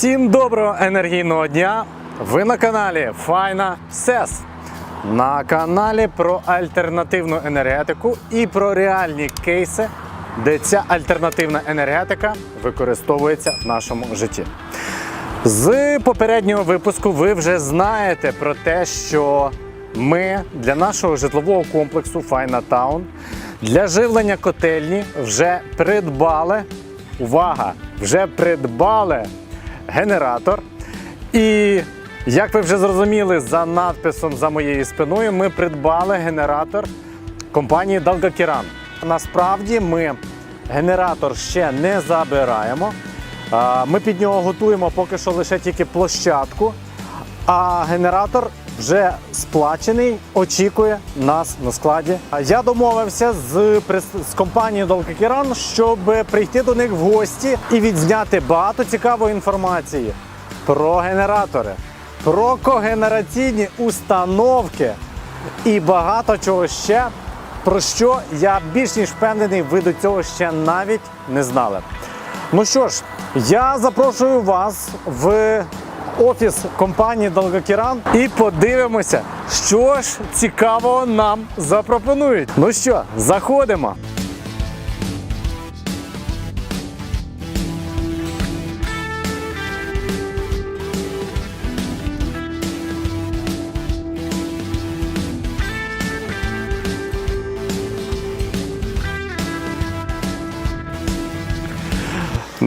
Всім доброго енергійного дня! Ви на каналі Файна СЕС. На каналі про альтернативну енергетику і про реальні кейси, де ця альтернативна енергетика використовується в нашому житті. З попереднього випуску ви вже знаєте про те, що ми для нашого житлового комплексу Файна Таун для живлення котельні вже придбали. Увага! Вже придбали генератор. І як ви вже зрозуміли, за надписом за моєю спиною ми придбали генератор компанії Dalgakiran. Насправді ми генератор ще не забираємо. Ми під нього готуємо поки що лише тільки площадку, а генератор вже сплачений, очікує нас на складі. Я домовився з, з компанією Dalgakiran, щоб прийти до них в гості і відзняти багато цікавої інформації про генератори, про когенераційні установки і багато чого ще, про що я більш ніж впевнений, ви до цього ще навіть не знали. Ну що ж, я запрошую вас в офіс компанії Долгокіран і подивимося, що ж цікавого нам запропонують. Ну що, заходимо.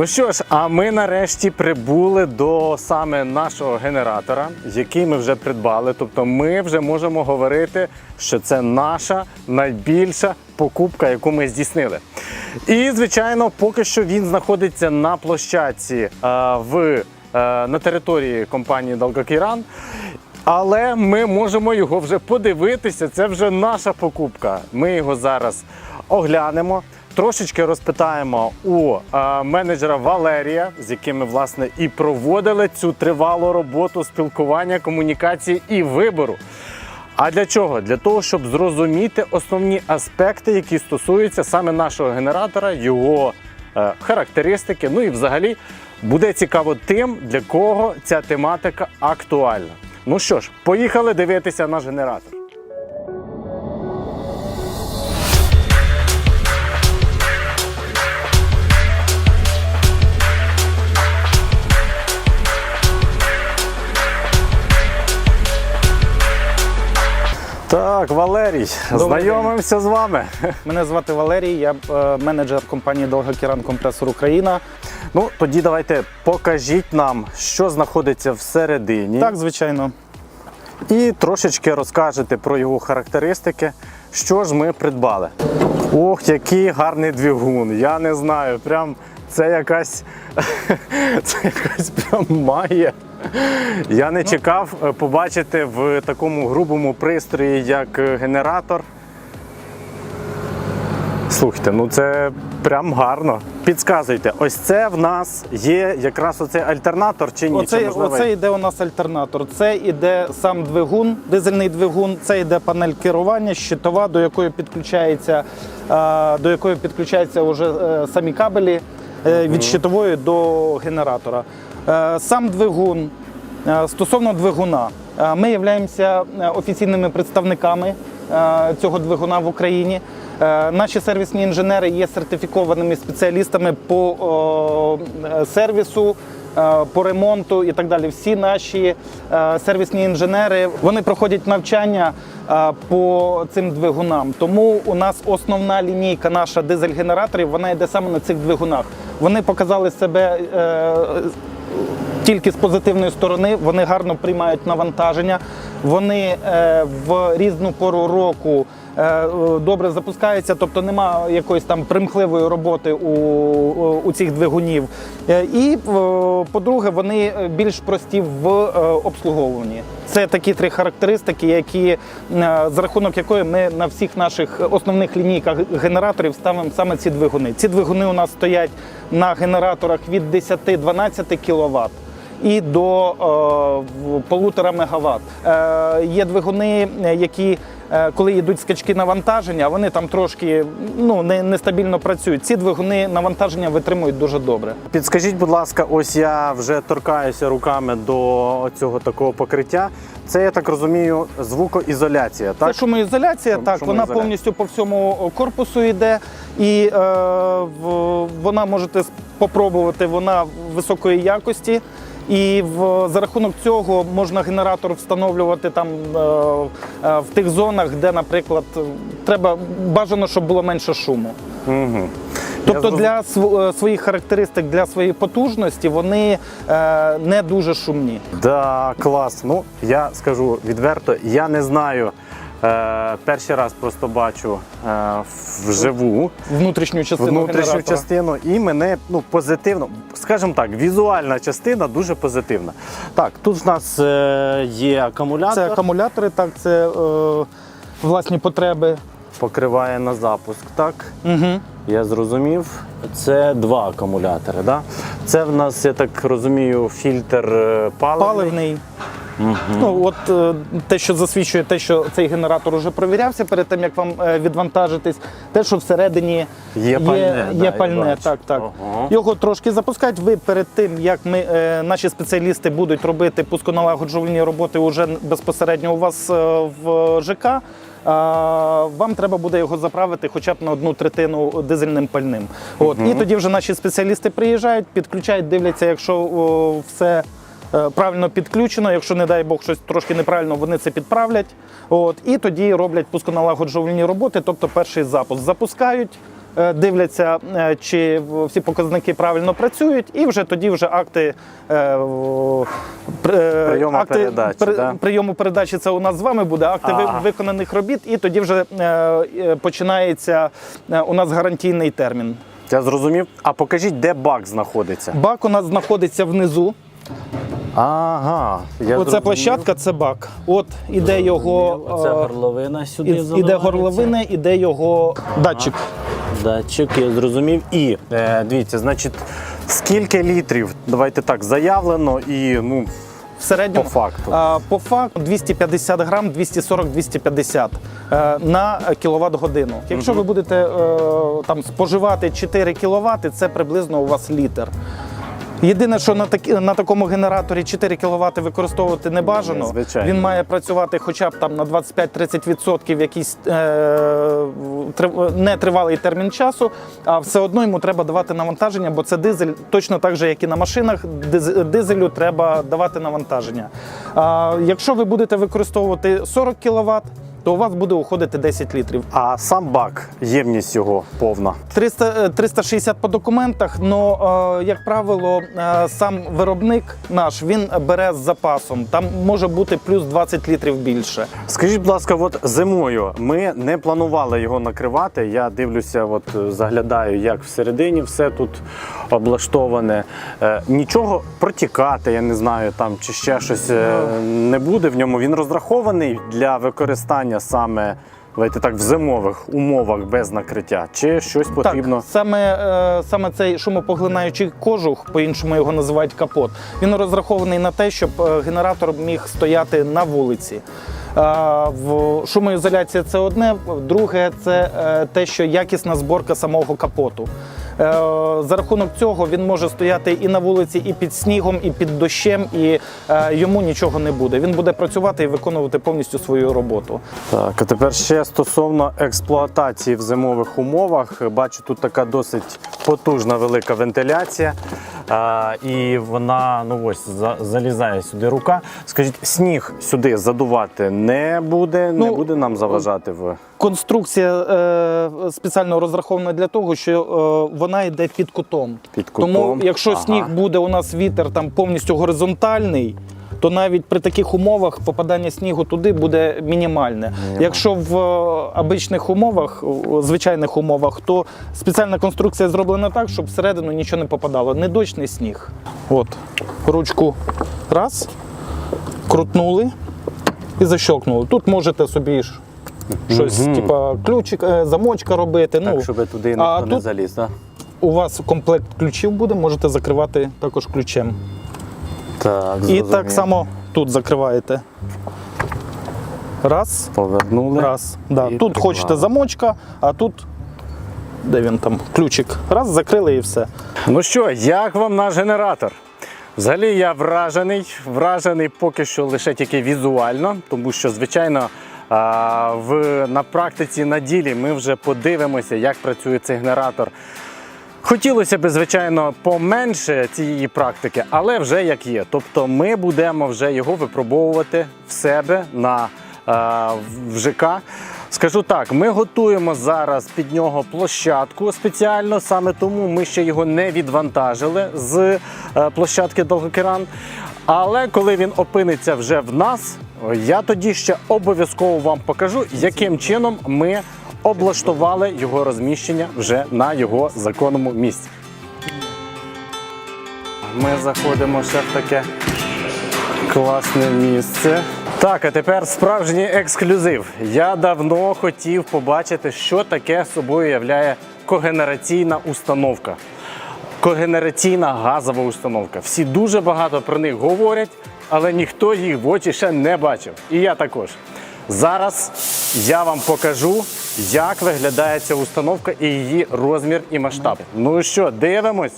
Ну що ж, а ми нарешті прибули до саме нашого генератора, який ми вже придбали. Тобто ми вже можемо говорити, що це наша найбільша покупка, яку ми здійснили. І, звичайно, поки що він знаходиться на площадці е, в, е, на території компанії Далгокіран. Але ми можемо його вже подивитися. Це вже наша покупка. Ми його зараз оглянемо. Трошечки розпитаємо у е, менеджера Валерія, з яким ми власне і проводили цю тривалу роботу спілкування, комунікації і вибору. А для чого? Для того, щоб зрозуміти основні аспекти, які стосуються саме нашого генератора, його е, характеристики. Ну і взагалі буде цікаво тим, для кого ця тематика актуальна. Ну що ж, поїхали дивитися наш генератор. Так, Валерій, Добрий знайомимося з вами. Мене звати Валерій, я е, менеджер компанії Долгокіран Компресор Україна. Ну, тоді давайте покажіть нам, що знаходиться всередині. Так, звичайно. І трошечки розкажете про його характеристики, що ж ми придбали. Ох, який гарний двигун. Я не знаю, прям це якась, це якась прям магія. Я не чекав е, побачити в такому грубому пристрої, як е, генератор. Слухайте, ну це прям гарно. Підказуйте, ось це в нас є якраз оцей альтернатор чи ні? Оце, Чи, можливо, оце йде у нас альтернатор. Це іде сам двигун, дизельний двигун, це йде панель керування, щитова, до якої підключається, до якої підключаються вже е, самі кабелі від щитової до генератора. Е, Сам двигун. Е, Стосовно двигуна, е, ми являємося е, офіційними представниками е, цього двигуна в Україні. Е, Наші сервісні інженери є сертифікованими спеціалістами по е, сервісу, е, по ремонту і так далі. Всі наші е, сервісні інженери вони проходять навчання е, по цим двигунам. Тому у нас основна лінійка наша дизель-генераторів вона йде саме на цих двигунах. Вони показали себе. е, тільки з позитивної сторони вони гарно приймають навантаження. Вони е, в різну пору року добре запускаються, тобто немає якоїсь там примхливої роботи у, у, цих двигунів. Е, і е, по-друге, вони більш прості в е, обслуговуванні. Це такі три характеристики, які е, за рахунок якої ми на всіх наших основних лінійках генераторів ставимо саме ці двигуни. Ці двигуни у нас стоять на генераторах від 10-12 кВт і до е, полутора мегаватт. Е, є двигуни, е, які е, коли йдуть скачки навантаження, вони там трошки ну, не, нестабільно працюють. Ці двигуни навантаження витримують дуже добре. Підскажіть, будь ласка, ось я вже торкаюся руками до цього такого покриття. Це я так розумію, звукоізоляція, так? Це шумоізоляція, Шум- так, вона повністю по всьому корпусу йде. І е, в, вона можете спробувати, вона високої якості. І в, за рахунок цього можна генератор встановлювати там е, е, в тих зонах, де, наприклад, треба бажано, щоб було менше шуму. Угу. Тобто для е, своїх характеристик, для своєї потужності вони е, не дуже шумні. Да, клас. Ну, я скажу відверто, я не знаю. Е, перший раз просто бачу е, вживу Внутрішню частину внутрішню генератора. частину, і мене ну, позитивно, скажімо так, візуальна частина дуже позитивна. Так, тут в нас е, є акумулятор, Це акумулятори, так, це е, власні потреби. покриває на запуск. Так, Угу. я зрозумів. Це два акумулятори. Да? Це в нас, я так розумію, фільтр е, паливний. Паливний. Ну, от е, те, що засвідчує те, що цей генератор вже провірявся перед тим, як вам е, відвантажитись. Те, що всередині Є пальне, да, є я пальне бачу. так, так. Ага. Його трошки запускають. Ви перед тим, як ми, е, наші спеціалісти будуть робити пусконалагоджувальні роботи уже безпосередньо у вас е, в ЖК. е, Вам треба буде його заправити хоча б на одну третину дизельним пальним. От. І тоді вже наші спеціалісти приїжджають, підключають, дивляться, якщо о, все правильно підключено. Якщо, не дай Бог, щось трошки неправильно, вони це підправлять. От, і тоді роблять пусконалагоджувальні роботи, тобто перший запуск запускають. е, Дивляться, е, чи всі показники правильно працюють, і вже тоді вже акти, е, е, Прийому акти передачі, при- да? прийому передачі. Це у нас з вами буде акти Ага. виконаних робіт, і тоді вже е, е, починається е, у нас гарантійний термін. Я зрозумів. А покажіть, де бак знаходиться. Бак у нас знаходиться внизу. Ага. Я Оце зрозумів. площадка, це бак. От іде його Оце е, горловина сюди і- іде заливається. горловина, іде його датчик. Датчик, я зрозумів. І е, дивіться, значить, скільки літрів, давайте так, заявлено і ну, В середньому По факту. А, по факту 250 грам, 240-250 е, на кіловат годину. Якщо ви будете е, там споживати 4 кВт, це приблизно у вас літр. Єдине, що на, такі, на такому генераторі 4 кВт використовувати не бажано. Звичайно. Він має працювати хоча б там на 25-30% якийсь е, трив- нетривалий термін часу, а все одно йому треба давати навантаження, бо це дизель, точно так же, як і на машинах, диз- дизелю треба давати навантаження. А, якщо ви будете використовувати 40 кВт, то у вас буде уходити 10 літрів. а сам бак, ємність його повна. 300, е, 360 по документах, але, як правило, е, сам виробник наш він бере з запасом. Там може бути плюс 20 літрів більше. Скажіть, будь ласка, от зимою ми не планували його накривати. Я дивлюся, от е, заглядаю, як всередині все тут облаштоване. Е, нічого протікати, я не знаю, там чи ще щось е, не буде в ньому. Він розрахований для використання саме. Давайте так, в зимових умовах без накриття, чи щось потрібно. Так, саме, е, саме цей шумопоглинаючий кожух, по-іншому його називають капот. Він розрахований на те, щоб е, генератор міг стояти на вулиці. Е, в шумоізоляція це одне, друге це е, те, що якісна зборка самого капоту. Е, За рахунок цього він може стояти і на вулиці, і під снігом, і під дощем, і е, йому нічого не буде. Він буде працювати і виконувати повністю свою роботу. Так, а тепер ще стосовно експлуатації в зимових умовах. Бачу, тут така досить потужна велика вентиляція. А, і вона ну ось за- залізає сюди рука. Скажіть, сніг сюди задувати не буде, не Ну, буде нам заважати в Конструкція е, спеціально розрахована для того, що е, вона йде під кутом. Під кутом, Тому, якщо ага. сніг буде у нас вітер там повністю горизонтальний, то навіть при таких умовах попадання снігу туди буде мінімальне. Якщо в е, обичних умовах, у звичайних умовах, то спеціальна конструкція зроблена так, щоб всередину нічого не попадало. Не дощ, не сніг. От, ручку раз, крутнули і защелкнули. Тут можете собі ж щось, типа ключик, е, замочка робити. так, ну, щоб туди а ніхто не тут заліз. Да? У вас комплект ключів буде, можете закривати також ключем. Так, І так само тут закриваєте. Раз. Повернули. Раз. Да. І Тут хочете замочка, а тут. Де він там? Ключик. Раз, закрили і все. Ну що, як вам наш генератор? Взагалі я вражений, вражений поки що лише тільки візуально, тому що, звичайно, а, в, на практиці на ділі ми вже подивимося, як працює цей генератор. Хотілося б, звичайно, поменше цієї практики, але вже як є. Тобто ми будемо вже його випробовувати в себе на е, в ЖК. Скажу так, ми готуємо зараз під нього площадку спеціально, саме тому ми ще його не відвантажили з е, площадки Довгокеран. Але коли він опиниться вже в нас, я тоді ще обов'язково вам покажу, яким чином ми облаштували його розміщення вже на його законному місці. Ми заходимо ще в таке класне місце. Так, а тепер справжній ексклюзив. Я давно хотів побачити, що таке собою являє когенераційна установка. Когенераційна газова установка. Всі дуже багато про них говорять, але ніхто їх в очі ще не бачив. І я також. Зараз я вам покажу, як виглядає ця установка і її розмір і масштаб. Ну що, дивимось?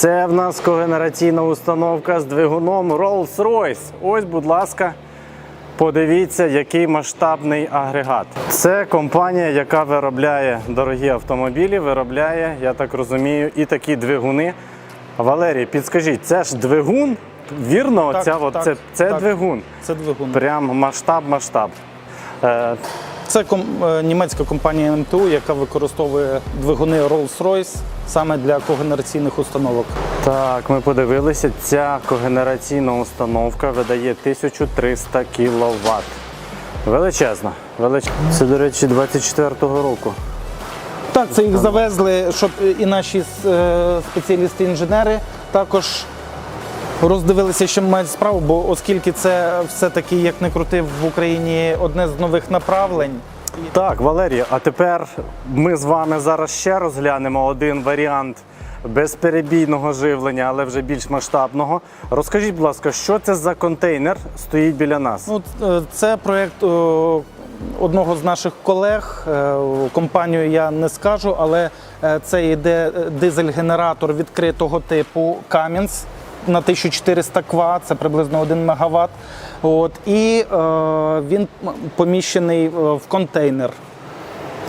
Це в нас когенераційна установка з двигуном Rolls-Royce. Ось, будь ласка, подивіться, який масштабний агрегат. Це компанія, яка виробляє дорогі автомобілі, виробляє, я так розумію, і такі двигуни. Валерій, підскажіть, це ж двигун? Вірно, Так, Оця так, це, це так. двигун. Це двигун. Прям масштаб, масштаб. Е, Це ком- е, німецька компанія МТУ, яка використовує двигуни Rolls-Royce саме для когенераційних установок. Так, ми подивилися, ця когенераційна установка видає 1300 кВт. Величезна. Велич... Це, до речі, 24-го року. Так, це їх завезли, щоб і наші е, спеціалісти-інженери також роздивилися, що мають справу, бо оскільки це все-таки, як не крути, в Україні одне з нових направлень. Так, Валерій, а тепер ми з вами зараз ще розглянемо один варіант безперебійного живлення, але вже більш масштабного. Розкажіть, будь ласка, що це за контейнер стоїть біля нас? Ну, е, це проєкт одного з наших колег. Е, Компанію я не скажу, але е, це йде дизель-генератор відкритого типу Cummins на 1400 кВт, це приблизно 1 МВт. От, і е, він поміщений е, в контейнер.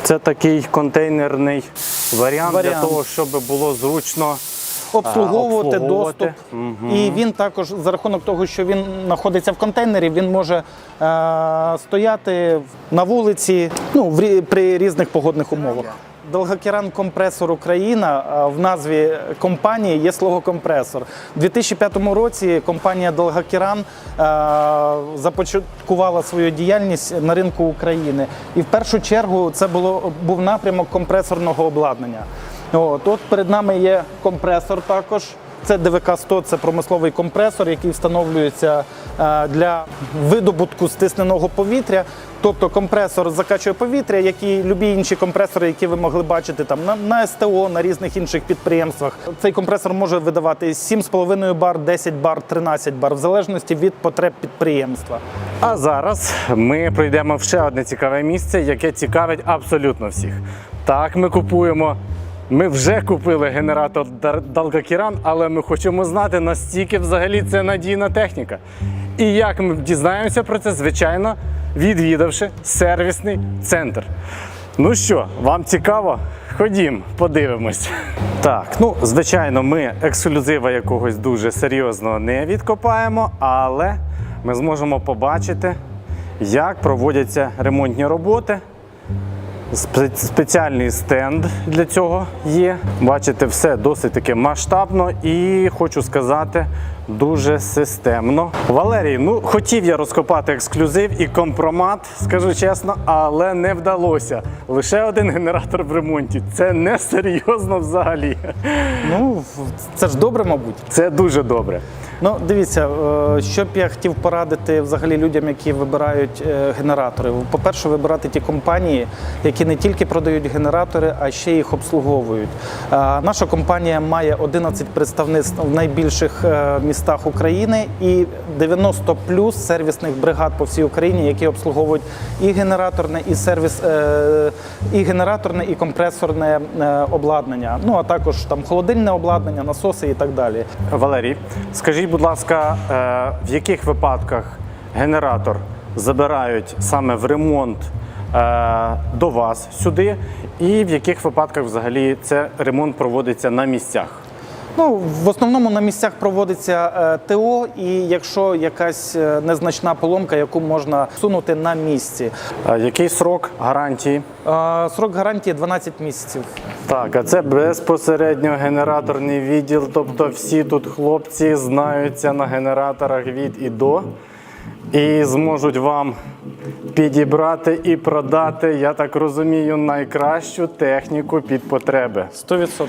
Це такий контейнерний варіант, для того, щоб було зручно обслуговувати, обслуговувати. доступ. І він також за рахунок того, що він знаходиться в контейнері, він може е, стояти на вулиці ну, в, при різних погодних умовах. Долгокеран компресор Україна в назві компанії є слово компресор. У 2005 році компанія Долгокеран е, започаткувала свою діяльність на ринку України. І в першу чергу це було був напрямок компресорного обладнання. От, от перед нами є компресор також. Це ДВК-100, це промисловий компресор, який встановлюється е, для видобутку стисненого повітря. Тобто компресор закачує повітря, як і любі інші компресори, які ви могли бачити там на, на СТО, на різних інших підприємствах. Цей компресор може видавати 7,5 бар, 10 бар, 13 бар, в залежності від потреб підприємства. А зараз ми пройдемо в ще одне цікаве місце, яке цікавить абсолютно всіх. Так, ми купуємо. Ми вже купили генератор Далгакіран, але ми хочемо знати, настільки взагалі це надійна техніка. І як ми дізнаємося про це, звичайно, відвідавши сервісний центр. Ну що, вам цікаво? Ходім, подивимось. Так, ну звичайно, ми ексклюзива якогось дуже серйозного не відкопаємо, але ми зможемо побачити, як проводяться ремонтні роботи. Спе- Спеціальний стенд для цього є. Бачите, все досить таки масштабно. І хочу сказати, дуже системно. Валерій, ну хотів я розкопати ексклюзив і компромат, скажу чесно, але не вдалося. Лише один генератор в ремонті. Це не серйозно взагалі. Ну, це ж добре, мабуть. Це дуже добре. Ну, дивіться, е, що б я хотів порадити взагалі людям, які вибирають е, генератори. По-перше, вибирати ті компанії, які не тільки продають генератори, а ще їх обслуговують. Е, Наша компанія має 11 представництв в найбільших е, містах України і 90 плюс сервісних бригад по всій Україні, які обслуговують і генераторне, і сервіс, е, і генераторне, і компресорне е, обладнання. Ну а також там холодильне обладнання, насоси і так далі. Валерій, скажіть, будь ласка, е, в яких випадках генератор забирають саме в ремонт до вас сюди, і в яких випадках взагалі це ремонт проводиться на місцях? Ну, в основному на місцях проводиться е, ТО, і якщо якась е, незначна поломка, яку можна сунути на місці. Який срок гарантії? Срок гарантії 12 місяців. Так, а це безпосередньо генераторний відділ. Тобто всі тут хлопці знаються на генераторах від і до. І зможуть вам підібрати і продати, я так розумію, найкращу техніку під потреби. 100%.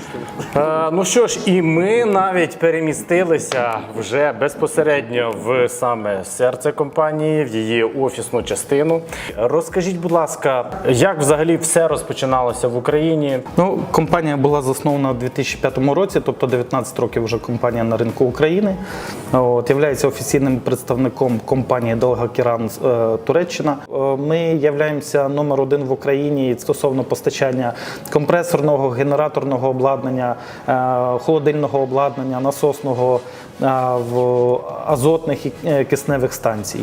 Е, ну що ж, і ми навіть перемістилися вже безпосередньо в саме серце компанії, в її офісну частину. Розкажіть, будь ласка, як взагалі все розпочиналося в Україні? Ну, компанія була заснована у 2005 році, тобто 19 років вже компанія на ринку України. От, являється офіційним представником компанії Долгокеран е, Туреччина. Е, Ми являємося номер один в Україні стосовно постачання компресорного, генераторного обладнання, е, холодильного обладнання, насосного е, в азотних і кисневих станцій.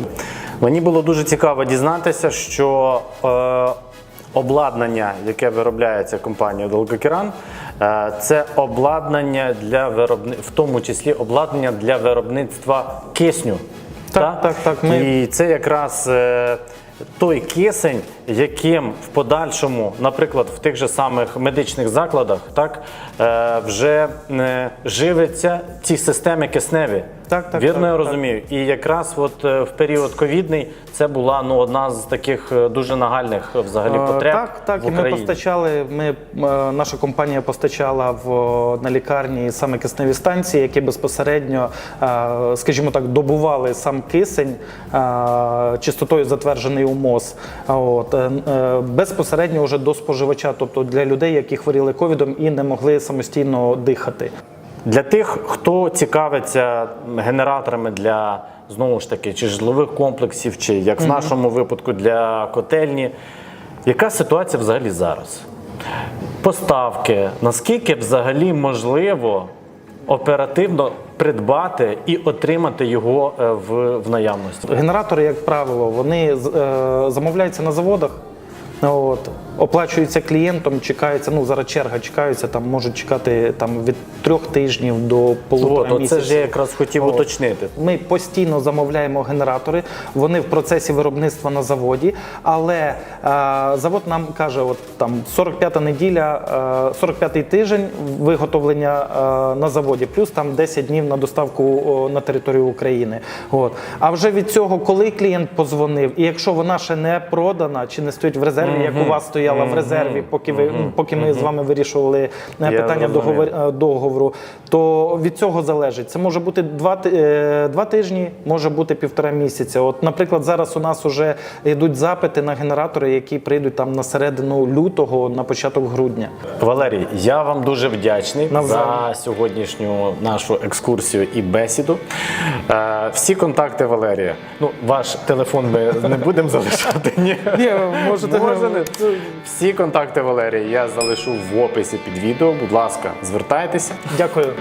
Мені було дуже цікаво дізнатися, що обладнання, яке виробляється компанією Долгокеран, це обладнання для виробни... в тому числі обладнання для виробництва кисню. Так, так, так, ми- І це якраз е, той кисень, яким в подальшому, наприклад, в тих же самих медичних закладах, так е, вже е, живиться ці системи кисневі. Так, так, Вірно так, я так. розумію. І якраз от е, в період ковідний це була ну одна з таких е, дуже нагальних е, взагалі потреб. Так, так. в І ми постачали. Ми наша компанія постачала в на лікарні саме кисневі станції, які безпосередньо, скажімо так, добували сам кисень чистотою затверджений у МОЗ. От безпосередньо вже до споживача, тобто для людей, які хворіли ковідом і не могли самостійно дихати. Для тих, хто цікавиться генераторами для знову ж таки чи житлових комплексів, чи як в нашому випадку для котельні, яка ситуація взагалі зараз? Поставки, наскільки взагалі можливо оперативно придбати і отримати його е, в, в наявності? Генератори, як правило, вони е, замовляються на заводах. От, оплачуються клієнтом, чекаються, ну зараз черга чекаються, там можуть чекати там, від трьох тижнів до полутора місяців. ж я якраз хотів От. уточнити. Ми постійно замовляємо генератори, вони в процесі виробництва на заводі, але е, завод нам каже, от там 45-та неділя, е, 45-й тиждень виготовлення е, на заводі, плюс там 10 днів на доставку о, на територію України. От. А вже від цього, коли клієнт позвонив, і якщо вона ще не продана чи не стоїть в резерві, як у вас стояла в резерві, поки ви поки ми з вами вирішували е, питання договор, е, договору, то від цього залежить. Це може бути два, е, два тижні, може бути півтора місяця. От, наприклад, зараз у нас вже йдуть запити на генератори, які прийдуть там на середину лютого, на початок грудня. Валерій, я вам дуже вдячний Навзаєм. за сьогоднішню нашу екскурсію і бесіду. Е, всі контакти Валерія. Ну, ваш телефон ми не будемо залишати. Ні. Можете- Може, не. Всі контакти Валерії я залишу в описі під відео. Будь ласка, звертайтеся. Дякую.